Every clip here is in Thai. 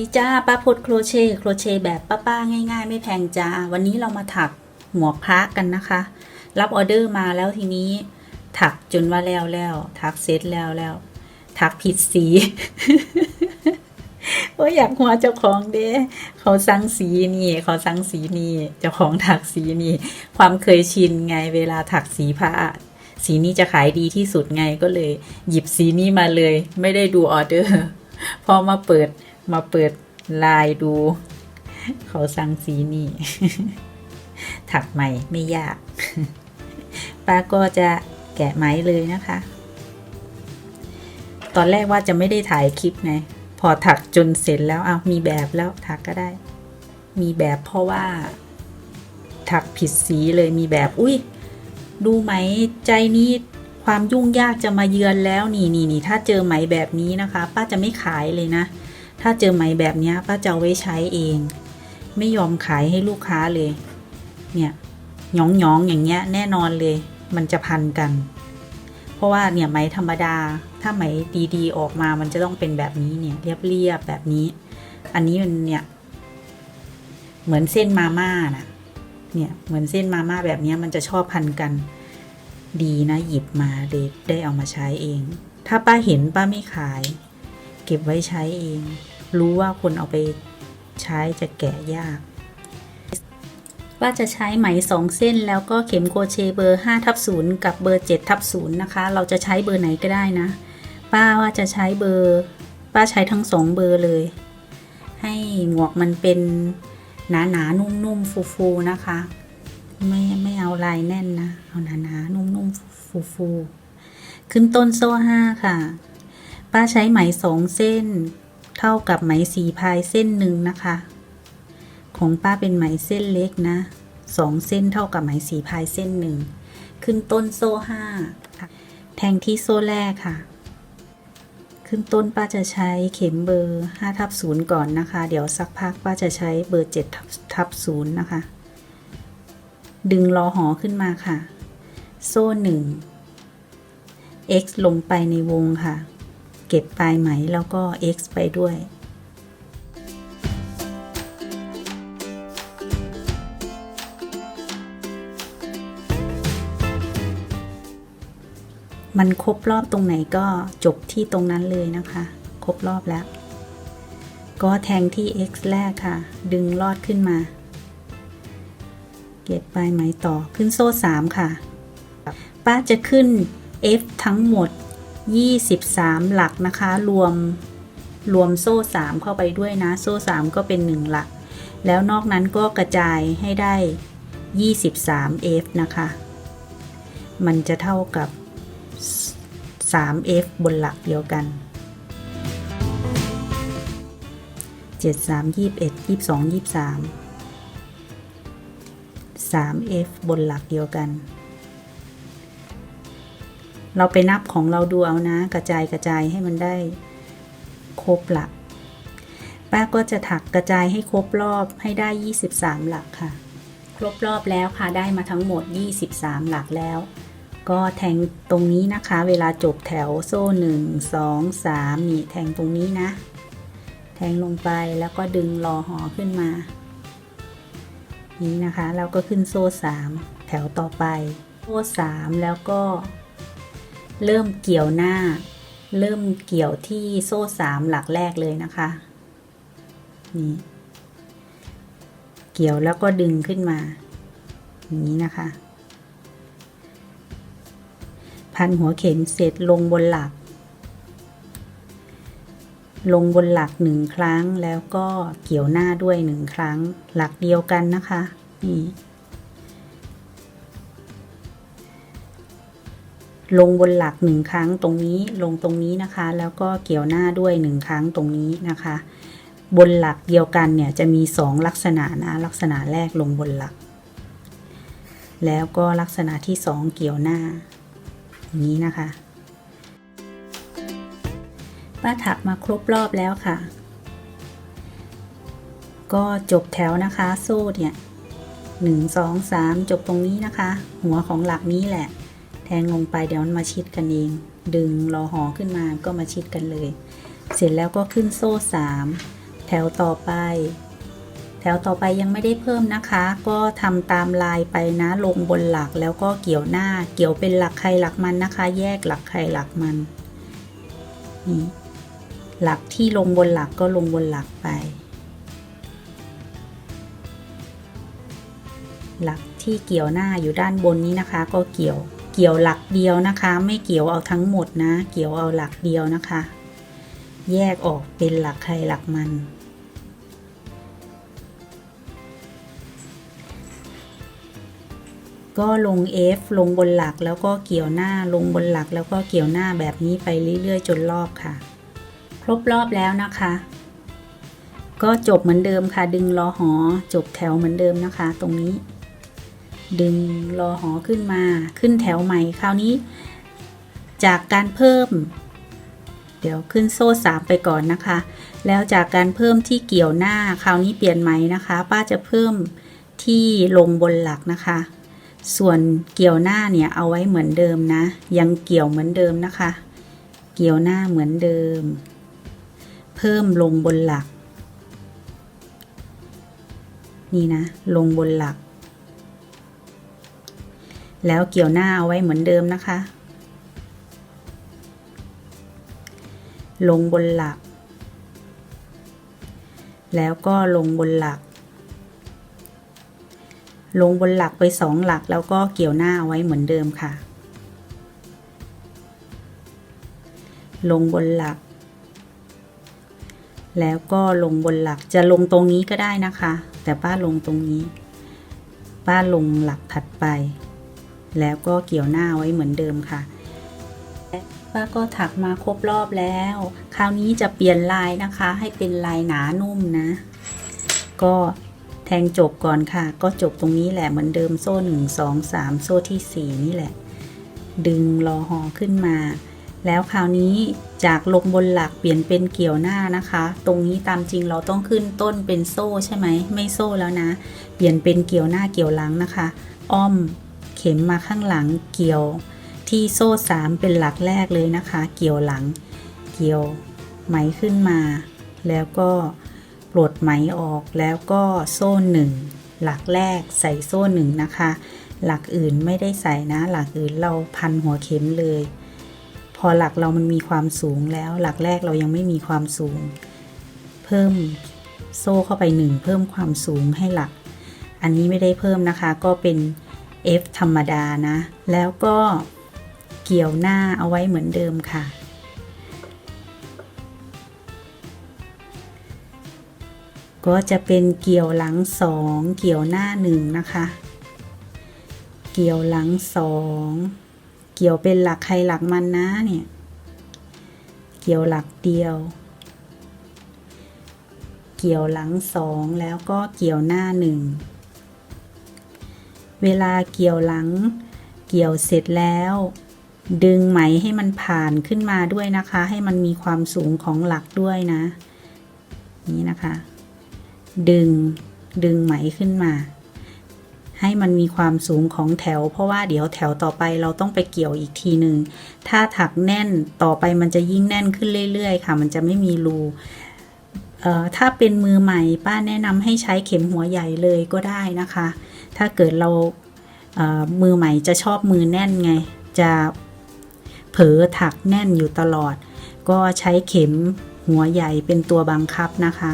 ดีจ้าป้าพดโครเชต์โครเชต์แบบป้าๆง่าย ๆ ไม่แพงจ้า วันนี้เรามาถักหมวกพระกันนะคะ รับออเดอร์มาแล้วทีนี้ ถักจนว่าแล้วแล้วถักเสร็จแล้วแล้วถักผิดสีโอ้ยอยากหัวเจ้าของเด้เขาสั่งสีนี่ เขาสั่งสีนี่เจ้าของถักสีนี่ ความเคยชินไงเวลาถักสีผ้าสีนี้จะขายดีที่สุดไงก็เลย หยิบสีนี้มาเลย ไม่ได้ดูออเดอร์พอมาเปิด มาเปิดลายดู เขาสั่งสีนี่ ถักใหม่ไม่ยาก ป้าก็จะแกะไหมเลยนะคะ ตอนแรกว่าจะไม่ได้ถ่ายคลิปไง พอถักจนเสร็จแล้วเอามีแบบแล้วถักก็ได้ มีแบบเพราะว่า ถักผิดสีเลยมีแบบ อุ้ยดูไหมใจนี้ความยุ่งยากจะมาเยือนแล้วนี่นี่นี่ถ้าเจอไหมแบบนี้นะคะ ป้าจะไม่ขายเลยนะ ถ้าเจอไหมแบบนี้ป้าจะเอาไว้ใช้เอง ไม่ยอมขายให้ลูกค้าเลย เนี่ยหยองหยองอย่างเงี้ยแน่นอนเลย มันจะพันกัน เพราะว่าเนี่ยไหมธรรมดา ถ้าไหมดีๆ ออกมามันจะต้องเป็นแบบนี้เนี่ย เรียบๆแบบนี้ อันนี้มันเนี่ยเหมือนเส้นมาม่านะเนี่ยเหมือนเส้นมาม่าแบบนี้มันจะชอบพันกัน ดีนะหยิบมาเลยได้เอามาใช้เอง ถ้าป้าเห็นป้าไม่ขาย เก็บไว้ใช้เอง รู้ว่าคนเอาไปใช้จะแกะยาก ว่าจะใช้ไหมสองเส้นแล้วก็เข็มโครเชเบอร์5ทับ0กับเบอร์7ทับ0นะคะ เราจะใช้เบอร์ไหนก็ได้นะ ป้าว่าจะใช้เบอร์ ป้าใช้ทั้งสองเบอร์เลย ให้หมวกมันเป็นหนาหนาๆนุ่มๆฟูนะคะ ไม่ไม่เอาลายแน่นนะ เอาหนาหนาๆนุ่มๆฟูขึ้นต้นโซ่ห้าค่ะ ป้าใช้ไหมสองเส้น เท่ากับไหมสีพายเส้นหนึ่งนะคะ ของป้าเป็นไหมเส้นเล็กนะสองเส้นเท่ากับไหมสีพายเส้นหนึ่งขึ้นต้นโซ่ห้าแทงที่โซ่แรกค่ะ ขึ้นต้นป้าจะใช้เข็มเบอร์5ทับ0ก่อนนะคะ เดี๋ยวสักพักป้าจะใช้เบอร์7ทับทับ0นะคะ ดึงรอหอขึ้นมาค่ะ โซ่หนึ่ง x ลงไปในวงค่ะ เก็บปลายไหมแล้วก็ x ไปด้วย มันครบรอบตรงไหนก็จบที่ตรงนั้นเลยนะคะ ครบรอบแล้ว ก็แทงที่ x แรกค่ะ ดึงลอดขึ้นมา เก็บปลายไหมต่อขึ้นโซ่ 3 ค่ะ ป้าจะขึ้น F ทั้งหมด 23 หลักนะคะ รวมรวมโซ่ 3 เข้าไปด้วยนะ โซ่ 3 ก็เป็น 1 หลัก แล้วนอกนั้นก็กระจายให้ได้ 23 F นะคะ มันจะเท่ากับ 3F บนหลักเดียวกัน 7 3 21 22 23 3F บนหลักเดียวกัน เราไปนับของเราดูเอานะ กระจายกระจายให้มันได้ครบหลัก ป้าก็จะถักกระจายให้ครบรอบให้ได้ 23 หลักค่ะ ครบรอบแล้วค่ะได้มาทั้งหมด 23 หลักแล้ว ก็แทงตรงนี้นะคะ เวลาจบแถวโซ่1 2 3นี่แทงตรงนี้นะ แทงลงไปแล้วก็ดึงรอหอขึ้นมานี้นะคะแล้วก็ขึ้นโซ่ 3 แถวต่อไป โซ่ 3 แล้วก็ เริ่มเกี่ยวหน้า เริ่มเกี่ยวที่โซ่3หลักแรกเลยนะคะ นี่ เกี่ยวแล้วก็ดึงขึ้นมา อย่างนี้นะคะ พันหัวเข็มเสร็จลงบนหลัก ลงบนหลักหนึ่งครั้งแล้วก็เกี่ยวหน้าด้วยหนึ่งครั้ง หลักเดียวกันนะคะ นี่ ลงบนหลักหนึ่งครั้งตรงนี้ลงตรงนี้นะคะ แล้วก็เกี่ยวหน้าด้วยหนึ่งครั้งตรงนี้นะคะ บนหลักเดียวกันเนี่ยจะมีสองลักษณะนะลักษณะแรกลงบนหลัก แล้วก็ลักษณะที่สองเกี่ยวหน้าอย่างนี้นะคะป้าถักมาครบรอบแล้วค่ะ ก็จบแถวนะคะ โซ่เนี่ยหนึ่งสองสามจบตรงนี้นะคะ หัวของหลักนี้แหละ ทงลงไปเดี๋ยวมันมาชิดกันเอง ดึงรอหอขึ้นมาก็มาชิดกันเลย เสร็จแล้วก็ขึ้นโซ่สามแถวต่อไป แถวต่อไปยังไม่ได้เพิ่มนะคะ ก็ทำตามลายไปนะลงบนหลักแล้วก็เกี่ยวหน้าเกี่ยวเป็นหลักใครหลักมันนะคะ แยกหลักใครหลักมันนี่หลักที่ลงบนหลักก็ลงบนหลักไป หลักที่เกี่ยวหน้าอยู่ด้านบนนี้นะคะ ก็เกี่ยว กี่ยวหลักเดียวนะคะ ไม่เกี่ยวเอาทั้งหมดนะ เกี่ยวเอาหลักเดียวนะคะ แยกออกเป็นหลักใครหลักมัน ก็ลง F ลงบนหลักแล้วก็เกี่ยวหน้าลงบนหลักแล้วก็เกี่ยวหน้าแบบนี้ไปเรื่อยๆ จนรอบค่ะ ครบรอบแล้วนะคะ ก็จบเหมือนเดิมค่ะ ดึงรอหอจบแถวเหมือนเดิมนะคะ ตรงนี้ ดึงรอหอขึ้นมาขึ้นแถวใหม่คราวนี้ จากการเพิ่ม เดี๋ยวขึ้นโซ่สามไปก่อนนะคะ แล้วจากการเพิ่มที่เกี่ยวหน้าคราวนี้เปลี่ยนไหมนะคะ ป้าจะเพิ่มที่ลงบนหลักนะคะ ส่วนเกี่ยวหน้าเนี่ยเอาไว้เหมือนเดิมนะ ยังเกี่ยวเหมือนเดิมนะคะ เกี่ยวหน้าเหมือนเดิม เพิ่มลงบนหลัก นี่นะ ลงบนหลัก แล้วเกี่ยวหน้าเอาไว้เหมือนเดิมนะคะ ลงบนหลัก แล้วก็ลงบนหลัก ลงบนหลักไปสองหลักแล้วก็เกี่ยวหน้าเอาไว้เหมือนเดิมค่ะ ลงบนหลัก แล้วก็ลงบนหลักจะลงตรงนี้ก็ได้นะคะ แต่ป้าลงตรงนี้ ป้าลงหลักถัดไป แล้วก็เกี่ยวหน้าไว้เหมือนเดิมค่ะป้าก็ถักมาครบรอบแล้ว คราวนี้จะเปลี่ยนลายนะคะ ให้เป็นลายหนานุ่มนะ ก็แทงจบก่อนค่ะ ก็จบตรงนี้แหละเหมือนเดิมโซ่หนึ่งสองสามโซ่ที่สี่นี่แหละ ดึงรอหอขึ้นมา แล้วคราวนี้จากลงบนหลักเปลี่ยนเป็นเกี่ยวหน้านะคะ ตรงนี้ตามจริงเราต้องขึ้นต้นเป็นโซ่ใช่ไหมไม่โซ่แล้วนะ เปลี่ยนเป็นเกี่ยวหน้าเกี่ยวหลังนะคะ อ้อม เข็มมาข้างหลังเกี่ยวที่โซ่สามเป็นหลักแรกเลยนะคะ เกี่ยวหลัง เกี่ยวไหมขึ้นมา แล้วก็ปลดไหมออกแล้วก็โซ่หนึ่งหลักแรกใส่โซ่หนึ่งนะคะ หลักอื่นไม่ได้ใส่นะ หลักอื่นเราพันหัวเข็มเลย พอหลักเรามันมีความสูงแล้ว หลักแรกเรายังไม่มีความสูง เพิ่มโซ่เข้าไปหนึ่งเพิ่มความสูงให้หลัก อันนี้ไม่ได้เพิ่มนะคะ ก็เป็น F ธรรมดานะ แล้วก็เกี่ยวหน้าเอาไว้เหมือนเดิมค่ะ ก็จะเป็นเกี่ยวหลังสองเกี่ยวหน้าหนึ่งนะคะ เกี่ยวหลังสองเกี่ยวเป็นหลักใครหลักมันนะเนี่ย เกี่ยวหลักเดียวเกี่ยวหลังสองแล้วก็เกี่ยวหน้าหนึ่ง เวลาเกี่ยวหลัง เกี่ยวเสร็จแล้ว ดึงไหมให้มันผ่านขึ้นมาด้วยนะคะ ให้มันมีความสูงของหลักด้วยนะ นี่นะคะ ดึงดึงไหมขึ้นมา ให้มันมีความสูงของแถว เพราะว่าเดี๋ยวแถวต่อไปเราต้องไปเกี่ยวอีกทีหนึ่งถ้าถักแน่นต่อไปมันจะยิ่งแน่นขึ้นเรื่อยๆ ค่ะ มันจะไม่มีรูเอ่อถ้าเป็นมือใหม่ป้าแนะนำให้ใช้เข็มหัวใหญ่เลยก็ได้นะคะ ถ้าเกิดเราเอ่อมือใหม่จะชอบมือแน่นไง จะเผลอถักแน่นอยู่ตลอด ก็ใช้เข็มหัวใหญ่เป็นตัวบังคับนะคะ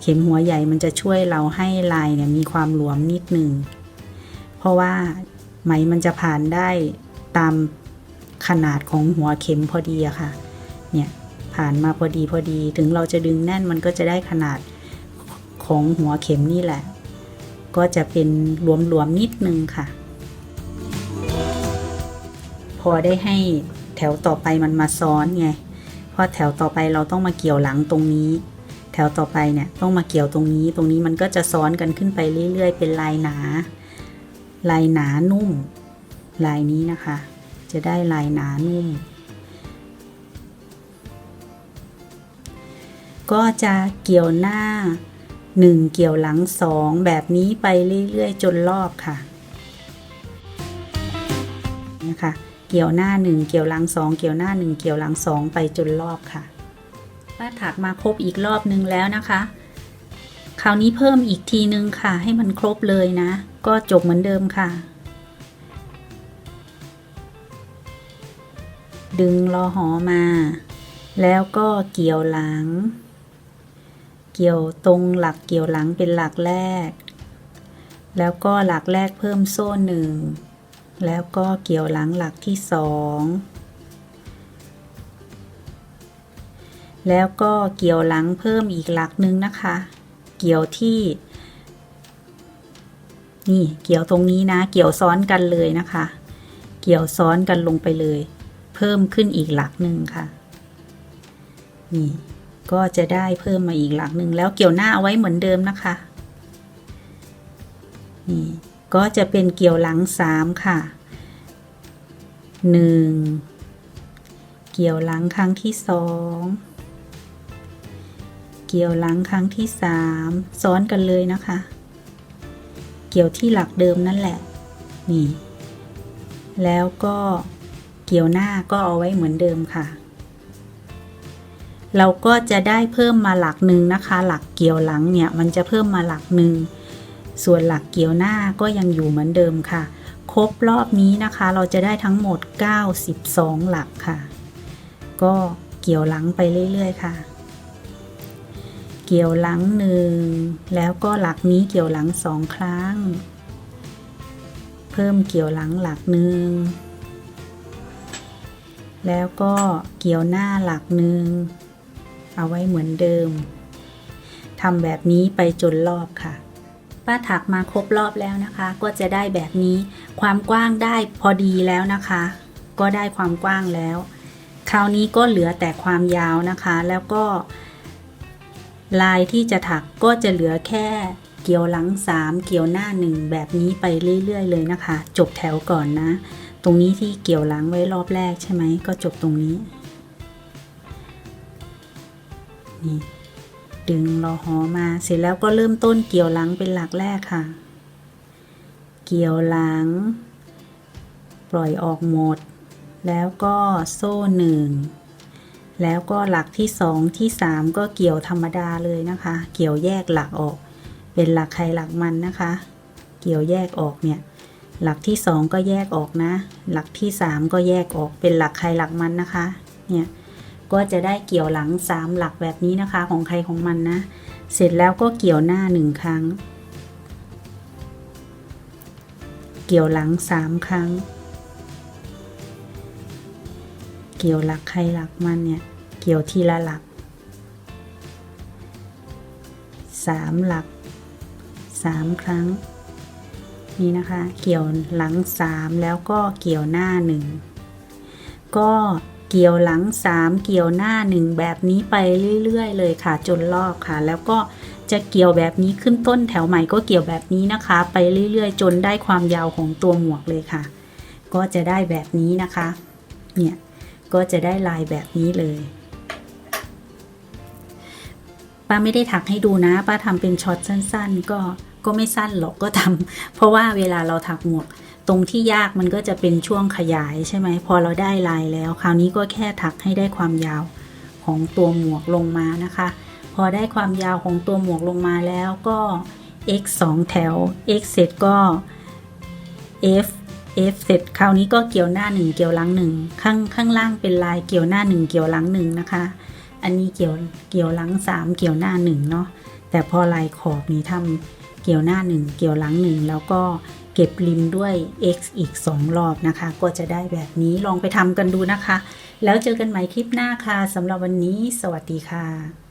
เข็มหัวใหญ่มันจะช่วยเราให้ลายเนี่ยมีความหลวมนิดหนึ่ง เพราะว่าไหมมันจะผ่านได้ตามขนาดของหัวเข็มพอดีอะค่ะ เนี่ยผ่านมาพอดีพอดี ถึงเราจะดึงแน่นมันก็จะได้ขนาดของหัวเข็มนี่แหละ ก็จะเป็นหลวมๆนิดนึงค่ะ พอได้ให้แถวต่อไปมันมาซ้อนไงเพราะแถวต่อไปเราต้องมาเกี่ยวหลังตรงนี้ แถวต่อไปเนี่ยต้องมาเกี่ยวตรงนี้ ตรงนี้มันก็จะซ้อนกันขึ้นไปเรื่อย ๆ เป็นลายหนา ลายหนานุ่ม ลายนี้นะคะ จะได้ลายหนานุ่มก็จะเกี่ยวหน้า หนึ่งเกี่ยวหลังสองแบบนี้ไปเรื่อยๆ จนรอบค่ะนะคะเกี่ยวหน้าหนึ่งเกี่ยวหลังสองเกี่ยวหน้าหนึ่งเกี่ยวหลังสองไปจนรอบค่ะป้าถักมาครบอีกรอบนึงแล้วนะคะ คราวนี้เพิ่มอีกทีนึงค่ะ ให้มันครบเลยนะ ก็จบเหมือนเดิมค่ะ ดึงรอหอมา แล้วก็เกี่ยวหลัง เกี่ยวตรงหลักเกี่ยวหลังเป็นหลักแรก แล้วก็หลักแรกเพิ่มโซ่หนึ่งแล้วก็เกี่ยวหลังหลักที่สองแล้วก็เกี่ยวหลังเพิ่มอีกหลักหนึ่งนะคะ เกี่ยวที่ นี่เกี่ยวตรงนี้นะ เกี่ยวซ้อนกันเลยนะคะ เกี่ยวซ้อนกันลงไปเลย เพิ่มขึ้นอีกหลักหนึ่งค่ะ นี่ ก็จะได้เพิ่มมาอีกหลักหนึ่งแล้วเกี่ยวหน้าเอาไว้เหมือนเดิมนะคะนี่ก็จะเป็นเกี่ยวหลังสามค่ะหนึ่งเกี่ยวหลังครั้งที่สองเกี่ยวหลังครั้งที่สามซ้อนกันเลยนะคะ เกี่ยวที่หลักเดิมนั่นแหละนี่แล้วก็เกี่ยวหน้าก็เอาไว้เหมือนเดิมค่ะ เราก็จะได้เพิ่มมาหลักหนึ่งนะคะ หลักเกี่ยวหลังเนี่ยมันจะเพิ่มมาหลักหนึ่งส่วนหลักเกี่ยวหน้าก็ยังอยู่เหมือนเดิมค่ะ ครบรอบนี้นะคะ เราจะได้ทั้งหมด 92 หลักค่ะ ก็เกี่ยวหลังไปเรื่อยๆค่ะ เกี่ยวหลังหนึ่งแล้วก็หลักนี้เกี่ยวหลังสองครั้ง เพิ่มเกี่ยวหลังหลักหนึ่งแล้วก็เกี่ยวหน้าหลักหนึ่ง เอาไว้เหมือนเดิมทำแบบนี้ไปจนรอบค่ะ ป้าถักมาครบรอบแล้วนะคะ ก็จะได้แบบนี้ความกว้างได้พอดีแล้วนะคะ ก็ได้ความกว้างแล้ว คราวนี้ก็เหลือแต่ความยาวนะคะ แล้วก็ ลายที่จะถักก็จะเหลือแค่เกี่ยวหลัง 3 เกี่ยวหน้า 1 แบบนี้ไปเรื่อยๆ เลยนะคะ จบแถวก่อนนะ ตรงนี้ที่เกี่ยวหลังไว้รอบแรกใช่ไหมก็จบตรงนี้ นี่ดึงรอหอมาเสร็จแล้วก็เริ่มต้นเกี่ยวหลังเป็นหลักแรกค่ะ เกี่ยวหลัง ปล่อยออกหมด แล้วก็โซ่หนึ่งแล้วก็หลักที่สองที่สามก็เกี่ยวธรรมดาเลยนะคะ เกี่ยวแยกหลักออก เป็นหลักใครหลักมันนะคะ เกี่ยวแยกออกเนี่ยหลักที่สองก็แยกออกนะ หลักที่สามก็แยกออกเป็นหลักใครหลักมันนะคะ เนี่ย ก็จะได้เกี่ยวหลังสามหลักแบบนี้นะคะของใครของมันนะ เสร็จแล้วก็เกี่ยวหน้าหนึ่งครั้ง เกี่ยวหลังสามครั้ง เกี่ยวหลักใครหลักมันเนี่ย เกี่ยวทีละหลักสามหลักสามครั้งนี่นะคะ เกี่ยวหลังสามแล้วก็เกี่ยวหน้าหนึ่งก็ เกี่ยวหลังสามเกี่ยวหน้าหนึ่งแบบนี้ไปเรื่อยๆ เลยค่ะ จนรอบค่ะ แล้วก็จะเกี่ยวแบบนี้ขึ้นต้นแถวใหม่ก็เกี่ยวแบบนี้นะคะ ไปเรื่อยๆ จนได้ความยาวของตัวหมวกเลยค่ะ ก็จะได้แบบนี้นะคะ เนี่ย ก็จะได้ลายแบบนี้เลยป้าไม่ได้ถักให้ดูนะ ป้าทำเป็นช็อตสั้น ๆ ก็ก็ไม่สั้นหรอกก็ทำเพราะว่าเวลาเราถักหมวก ตรงที่ยากมันก็จะเป็นช่วงขยายใช่ไหมพอเราได้ลายแล้ว คราวนี้ก็แค่ถักให้ได้ความยาวของตัวหมวกลงมานะคะ พอได้ความยาวของตัวหมวกลงมาแล้วก็ x 2 แถว x เสร็จก็ f f เสร็จคราวนี้ก็เกี่ยวหน้าหนึ่งเกี่ยวหลังหนึ่งข้างข้างล่างเป็นลายเกี่ยวหน้าหนึ่งเกี่ยวหลังหนึ่งนะคะ อันนี้เกี่ยวเกี่ยวหลังสามเกี่ยวหน้าหนึ่งเนาะแต่พอลายขอบนี้ทำเกี่ยวหน้าหนึ่งเกี่ยวหลังหนึ่งแล้วก็ เก็บริมด้วย x อีก 2 รอบนะคะ ก็จะได้แบบนี้ลองไปทำกันดูนะคะ แล้วเจอกันใหม่คลิปหน้าค่ะสำหรับวันนี้ สวัสดีค่ะ